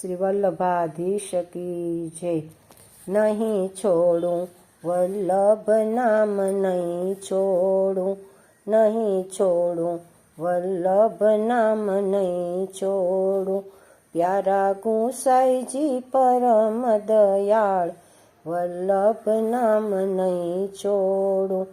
શ્રી વલ્લભાધીશ કી જય. નહીં છોડું વલ્લભ નામ નહીં છોડું નહીં છોડું વલ્લભ નામ નહીં છોડું. પ્યારા ગુસાઈજી પરમ દયાળ વલ્લભ નામ નહીં છોડું.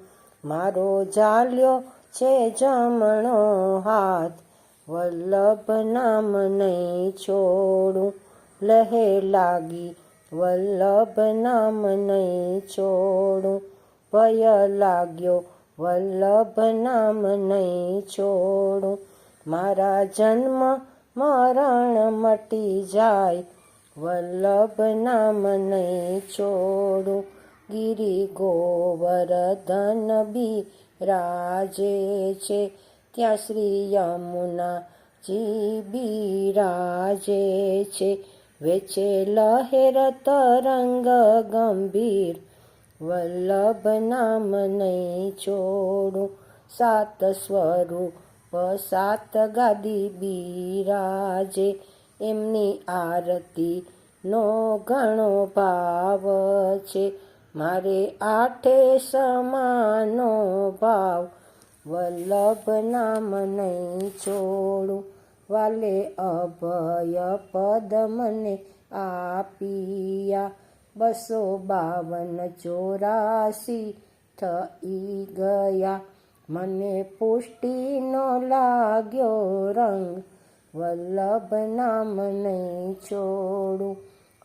મારો જાલ્યો છે જમણો હાથ વલ્લભ નામ નહીં છોડું. લહે લાગી વલ્લભ નામ નહીં છોડું. ભય લાગ્યો વલ્લભ નામ નહીં છોડું. મારા જન્મ મરણ મટી જાય વલ્લભ નામ નહીં છોડું. ગિરી ગોવર્ધન બી રાજે છે. ત્યાં શ્રી યમુનાજી બિરાજે છે. વેચે લહેર તરંગ ગંભીર, વલ્લભ નામ નહીં છોડું. સાત સ્વરૂપ, સાત ગાદી બિરાજે. એમની આરતી નો ઘણો ભાવ છે. મારે આઠે સમાનો ભાવ વલ્લભ નામ નહીં છોડું. વાલે અભય પદ મને આપિયા. બસો બાવન ચોરાસી થઈ ગયા. મને પુષ્ટિનો લાગ્યો રંગ. વલ્લભ નામ નહીં છોડું.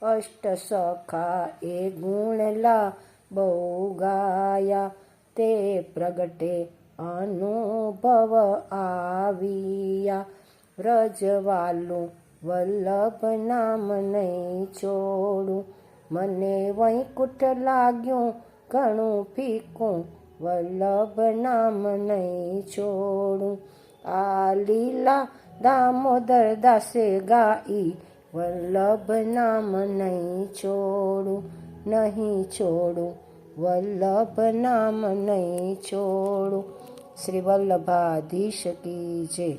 અષ્ટ સખા એ ગુણલા બહુ ગાયા. તે પ્રગટે અનુભવ આવ્યા. વ્રજવાલું વલ્લભ નામ નહીં છોડું. મને વૈકુંઠ લાગ્યું, ઘણું ફીકું વલ્લભ નામ નહીં છોડું. આ લીલા દામોદર દાસે ગાઈ. વલ્લભ નામ નહીં છોડું નહીં છોડું. વલ્લભ નામ નહીં છોડું. શ્રી વલ્લભાધીશ કી જય.